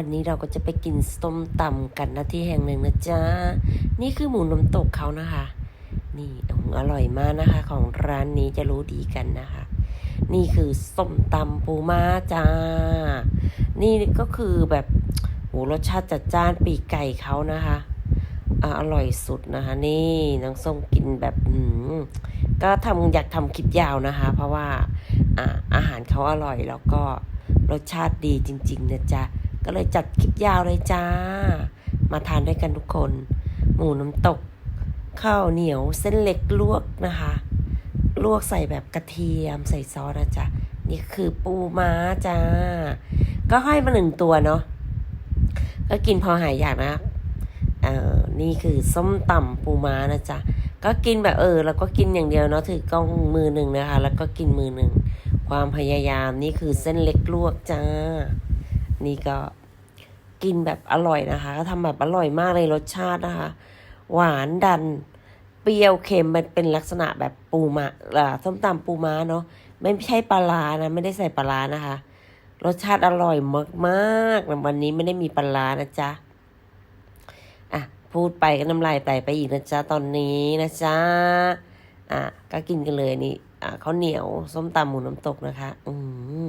วันนี้เราก็จะไปกินส้มตำกันนะที่แห่งหนึ่งนะจ๊ะ นี่คือหมูน้ำตกเขานะคะ นี่อร่อยมากนะคะ ของร้านนี้จะรู้ดีกันนะคะ นี่คือส้มตำปูม้าจ้า นี่ก็คือแบบโหรสชาติจัดจ้านปีกไก่เขานะคะอะอร่อยสุดนะคะ นี่น้องส้มกินแบบอืมก็ทำอยากทำคลิปยาวนะคะ เพราะว่าอะอาหารเขาอร่อยแล้วก็รสชาติดีจริง ๆ นะจ๊ะ ก็เลยจัดคลิปยาวเลยจ้า มาทานด้วยกันทุกคน หมูน้ำตก ข้าวเหนียวเส้นเล็กลวกนะคะ ลวกใส่แบบกระเทียมใส่ซอสนะจ๊ะ นี่คือปูม้าจ้า ก็ให้มาหนึ่งตัวเนาะ ก็กินพอหายอยากนะเอ่อนี่คือส้มตำปูม้านะจ๊ะ ก็กินแบบเออ แล้วก็กินอย่างเดียวเนาะถือกล้องมือหนึ่งนะคะ แล้วก็กินมือหนึ่ง ความพยายามนี่คือเส้นเล็กลวกจ้า นี่ก็กินแบบอร่อยนะคะ ก็ทำแบบอร่อยมากเลยรสชาตินะคะ หวานดัน เปรี้ยวเค็มมันเป็นลักษณะแบบปูมา่าส้มตำปูม้าเนาะไม่ใช่ปลาร้านะ ไม่ได้ใส่ปลาร้านะคะ รสชาติอร่อยมากมากๆวันนี้ไม่ได้มีปลาร้านะจ๊ะอะพูดไปก็น้ำลายไตไปอีกนะจ๊ะตอนนี้นะจ๊ะอะก็กินกันเลยนี่อะข้าวเหนียวส้มตำหมูน้ำตกนะคะ อืม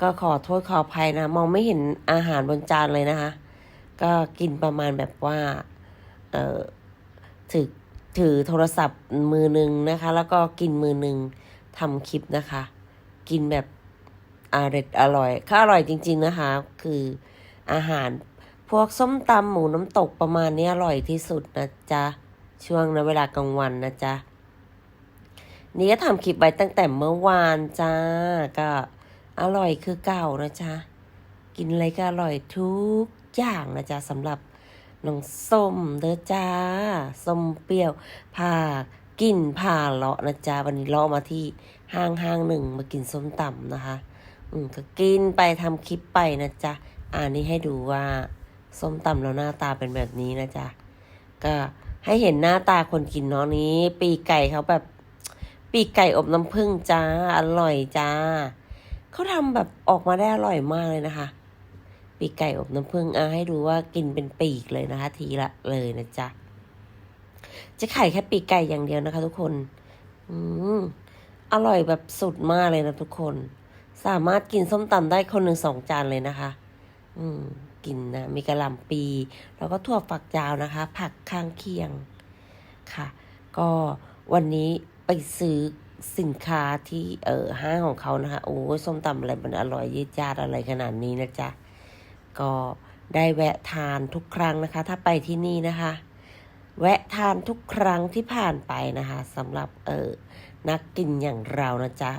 ก็ขอโทษขออภัยนะ มองไม่เห็นอาหารบนจานเลยนะคะ ก็กินประมาณแบบว่า เออถือถือโทรศัพท์มือหนึ่งนะคะ แล้วก็กินมือหนึ่งทำคลิปนะคะ กินแบบอร่อยอร่อยข้าอร่อยจริง ๆนะคะ คืออาหารพวกส้มตำหมูน้ำตกประมาณนี้อร่อยที่สุดนะจ๊ะ ช่วงนะเวลากลางวันนะจ๊ะ นี่ก็ทำคลิปไว้ตั้งแต่เมื่อวานจ้า ก็ อร่อยคือเก่านะจ๊ะ กินอะไรก็อร่อยทุกอย่างนะจ๊ะสำหรับน้องส้มเด้อจ้าส้มเปรี้ยวผ่ากินผ่าเลาะนะจ๊ะวันนี้เลาะมาที่ห้างห้างหนึ่งมากินส้มตำนะคะ อืมก็กินไปทำคลิปไปนะจ๊ะอ่านี่ให้ดูว่าส้มตำแล้วหน้าตาเป็นแบบนี้นะจ๊ะก็ให้เห็นหน้าตาคนกินเนาะนี้ ปีไก่เขาแบบ ปีไก่อบน้ำผึ้งจ้า อร่อยจ้า เขาทำแบบออกมาได้อร่อยมากเลยนะคะ ปีกไก่อบน้ำผึ้งอะให้ดูว่ากินเป็นปีกเลยนะคะ ทีละเลยนะจ๊ะ จะไข่แค่ปีกไก่อย่างเดียวนะคะ ทุกคน อืมอร่อยแบบสุดมากเลยนะทุกคน สามารถกินส้มตำได้คนหนึ่งสองจานเลยนะคะ อืมกินนะมีกระหล่ำปี แล้วก็ถั่วฝักยาวนะคะ ผักข้างเคียงค่ะ ก็วันนี้ไปซื้อ สินค้าที่เออห้างของเขานะคะ โอ้ส้มตำอะไรมันอร่อยยืดยาดอะไรขนาดนี้นะจ๊ะ ก็ได้แวะทานทุกครั้งนะคะ ถ้าไปที่นี่นะคะ แวะทานทุกครั้งที่ผ่านไปนะคะสำหรับเออนักกินอย่างเรานะจ๊ะ